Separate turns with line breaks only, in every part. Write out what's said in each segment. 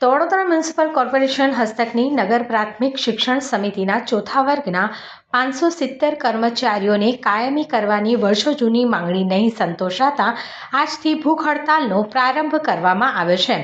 તો municipal corporation હસ્તકની નગર પ્રાથમિક શિક્ષણ સમિતિના ચોથા વર્ગના પાંચસો સિત્તેર કર્મચારીઓને કાયમી કરવાની વર્ષો જૂની માંગણી નહીં સંતોષાતા આજથી ભૂખ હડતાલનો પ્રારંભ કરવામાં આવ્યો છે.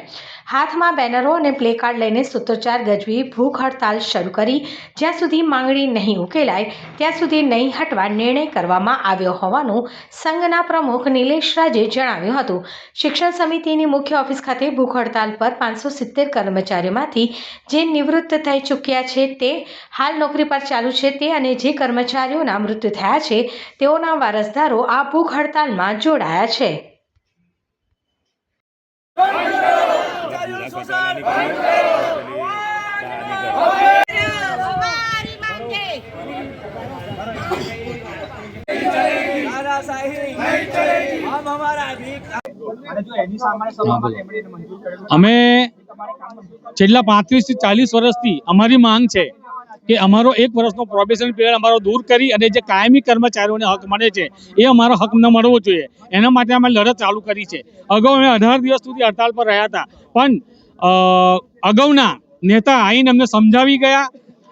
હાથમાં બેનરો અને પ્લેકાર્ડ લઈને સૂત્રોચ્ચાર ગજવી ભૂખ હડતાલ શરૂ કરી. જ્યાં સુધી માંગણી નહીં ઉકેલાય, ત્યાં સુધી નહીં હટવા નિર્ણય કરવામાં આવ્યો હોવાનું સંઘના પ્રમુખ નિલેશ રાજે જણાવ્યું હતું. શિક્ષણ સમિતિની મુખ્ય ઓફિસ ખાતે ભૂખ હડતાલ પર પાંચસો સિત્તેર સિત્તેર કર્મચારીઓમાંથી જે નિવૃત્ત થઈ ચૂક્યા છે તે હાલ નોકરી પર ચાલુ છે તે અને જે કર્મચારીઓના મૃત્યુ થયા છે તેઓના વારસદારો આ ભૂખ હડતાલમાં જોડાયા છે.
અમે છેલ્લા પાંત્રીસથી ચાલીસ વર્ષથી અમારી માંગ છે કે અમારો એક વર્ષનો પ્રોબેશન પીરિયડ અમારો દૂર કરી અને જે કાયમી કર્મચારીઓને હક મળે છે, એ અમારો હક ન મળવો જોઈએ. એના માટે અમે લડત ચાલુ કરી છે. અગાઉ અમે અઢાર દિવસ સુધી હડતાલ પર રહ્યા હતા. પણ અગાઉના નેતા આઈને અમને સમજાવી ગયા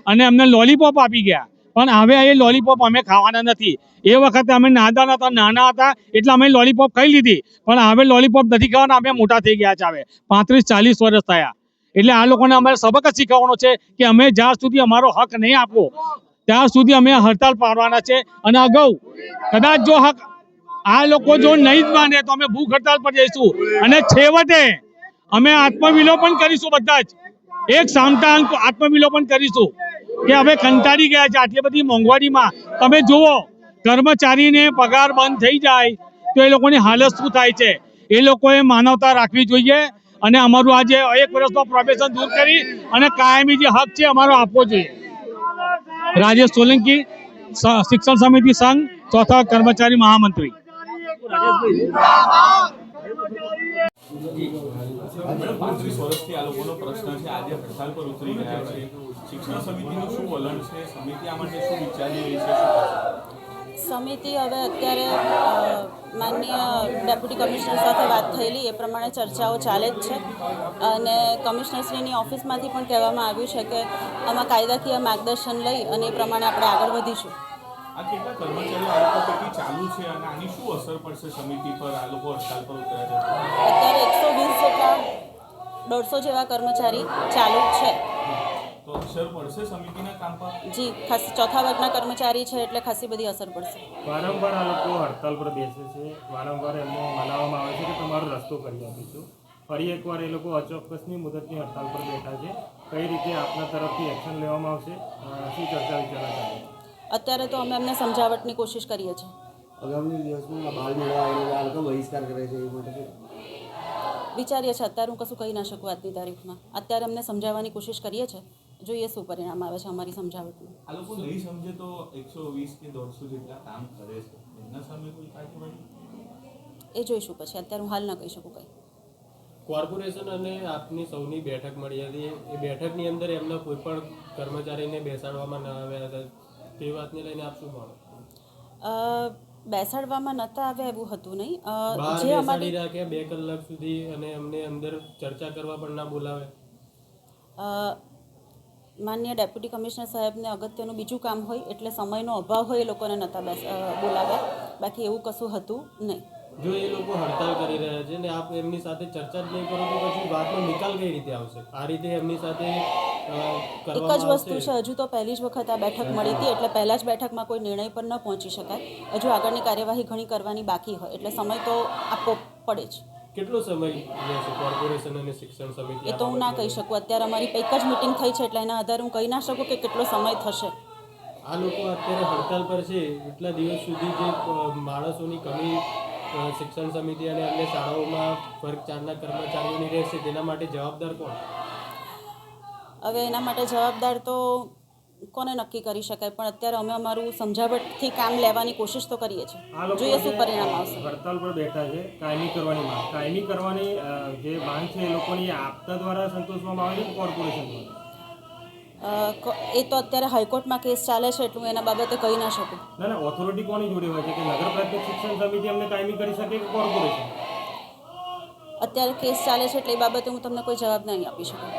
અને અમને લોલીપોપ આપી ગયા. પણ હવે એ લોલીપોપ અમે ખાવાના નથી. એ વખતે અમે નાદા હતા, નાના હતા, એટલે અમે લોલીપોપ ખાઈ લીધી. પણ હવે લોલીપોપ નથી ખાવાના, અમે મોટા થઈ ગયા છે હવે. પાંત્રીસ, ચાલીસ વર્ષ થયા. એટલે આ લોકોને અમારે સબક જ શીખવવાનો છે કે અમે જ્યાં સુધી અમારો હક નહીં આપવો, ત્યાં સુધી અમે હડતાલ પાડવાના છે. અને અગાઉ, કદાચ જો હક આ લોકો જો નહીં જ માને, તો અમે ભૂખ હડતાલ પર જઈશું. અને છેવટે, અમે આત્મવિલોપન કરીશું બધા જ. એક સામટા આત્મવિલોપન કરીશું. કે હવે કંટાળી ગયા છે આટલી બધી મોંઘવારીમાં. તમે જુઓ, કર્મચારીને પગાર બંધ થઈ જાય તો એ લોકોની હાલત શું થાય છે? એ લોકોએ માનવતા રાખવી જોઈએ અને અમારું આજે એક વર્ષનો પ્રોફેશન દૂર કરી અને કાયમી જે હક છે અમારો આપવો જોઈએ. રાજેશ સોલંકી શિક્ષણ સમિતિ સંઘ, ચોથા કર્મચારી મહામંત્રી.
પાંત્રીસ વર્ષથી આ લોકોનો પ્રશ્ન છે. આજે હડતાલ પર ઉતરી ગયા છે. શિક્ષણ સમિતિનું શું વલણ છે? સમિતિ આ માટે શું વિચારી રહી છે
સમિતિ હવે અત્યારે માનનીય ડેપ્યુટી કમિશનર સાથે વાત થયેલી. એ પ્રમાણે ચર્ચાઓ ચાલે જ છે. અને કમિશનરશ્રીની ઓફિસમાંથી પણ કહેવામાં આવ્યું છે કે આમાં કાયદાકીય માર્ગદર્શન લઈ અને એ પ્રમાણે આપણે આગળ વધીશું.
આ કેટલા કર્મચારીઓ આ લોકો પૈકી ચાલુ છે અને આની શું અસર પડશે સમિતિ પર? આ લોકો હડતાલ પર ઉતર્યા છે.
અત્યારે એકસો વીસ જેટલા દોઢસો જેવા કર્મચારી ચાલુ છે.
તો અસર પડશે સમિતિના કામ પર?
જી ખાસ ચોથા વર્ગના કર્મચારી છે એટલે ખાસી બધી અસર પડશે.
વારંવાર આ લોકો હડતાલ પર બેસે છે. વારંવાર એમને મનાવવામાં આવે છે કે તમારો રસ્તો કરી આપીશું. ફરી એકવાર એ લોકો અચોક્કસની મુદતની હડતાલ પર બેઠા છે. કઈ રીતે આપના તરફથી એક્શન લેવામાં આવશે? શું ચર્ચા વિચારણા ચાલે
અત્યારે તો અમે એમને સમજાવટની કોશિશ કરીએ છીએ.
આગામી દિવસમાં બાળ મેળા આવીને આ લોકો બહિષ્કાર કરે છે એ માટે
વિચારીએ છીએ અત્યારે હું કશું કહી ના શકું આજની તારીખમાં. અત્યારે અમને સમજાવવાની કોશિશ કરીએ છીએ. જોઈએ શું પરિણામ આવે છે અમારી સમજાવટનું
આ લોકો નહીં સમજે તો એકસો વીસ કે દોઢસો જેટલા કામ કરે છે. એમના સામે કોઈ કાર્યવાહી
એ જોઈશું પછી. અત્યારે હું હાલ ના કહી શકું કંઈ.
કોર્પોરેશન અને આપની સૌની બેઠક મળી હતી. એ બેઠકની અંદર એમના કોઈ પણ કર્મચારીને બેસાડવામાં ન આવ્યા હતા. તે વાતને લઈને આપ શું માનો?
બેસાડવામાં નતા આવ્યા એવું હતું નહીં. જે અમારી
રાખ્યા બે કલાક સુધી અને અમને અંદર ચર્ચા કરવા પણ ના બોલાવે.
માન્ય ડેપ્યુટી કમિશનર સાહેબને અગત્યનું બીજું કામ હોય એટલે સમયનો અભાવ હોય એ લોકોને નહોતા બેસ બોલાવે બોલાવ્યા. બાકી એવું કશું હતું નહીં.
જો એ લોકો હડતાલ કરી રહ્યા છે ને આપ એમની સાથે ચર્ચા જ નહીં કરો તો પછી વાતનો નિકાલ કઈ રીતે આવશે? આ રીતે એમની સાથે
એક જ વસ્તુ છે હજુ તો પહેલી જ વખત આ બેઠક મળી હતી એટલે પહેલા જ બેઠકમાં કોઈ નિર્ણય પર ન પહોંચી શકાય. હજુ આગળની કાર્યવાહી ઘણી કરવાની બાકી હોય એટલે સમય તો આપવો પડે જ.
કેટલો સમય કોર્પોરેશન અને શિક્ષણ સમિતિ
એ તો હું ના કહી શકું. અત્યારે અમારી એક જ મિટિંગ થઈ છે એટલે એના આધારે હું કહી ના શકું કે કેટલો સમય થશે.
આ લોકો અત્યારે હડતાલ પર છે. એટલા દિવસ સુધી જે માણસોની કમી શિક્ષણ સમિતિ અને અન્ય શાળાઓમાં વર્ગ ચારના કર્મચારીઓની રહેશે તેના માટે જવાબદાર કોણ?
હવે એના માટે જવાબદાર તો કોને નક્કી કરી શકાય? પણ અત્યારે અમે અમારું સમજાવટથી કામ લેવાની કોશિશ તો કરીએ છીએ. જોઈએ શું પરિણામ આવશે.
હડતાલ પર બેઠા છે કાયમી કરવાની માંગ. કાયમી કરવાની જે માંગ છે એ લોકોની આપતા દ્વારા સંતોષવામાં આવે છે કોર્પોરેશન
એ તો અત્યારે હાઈકોર્ટમાં કેસ ચાલે છે એટલું એના બાબતે કહી ના શકું.
ના ના ઓથોરિટી કોની જોડે હોય છે? કે નગર પ્રાથમિક શિક્ષણ સમિતિ અમને કાયમી કરી શકે કે કોર્પોરેશન?
અત્યારે કેસ ચાલે છે એટલે એ બાબતે હું તમને કોઈ જવાબ નહીં આપી શકું.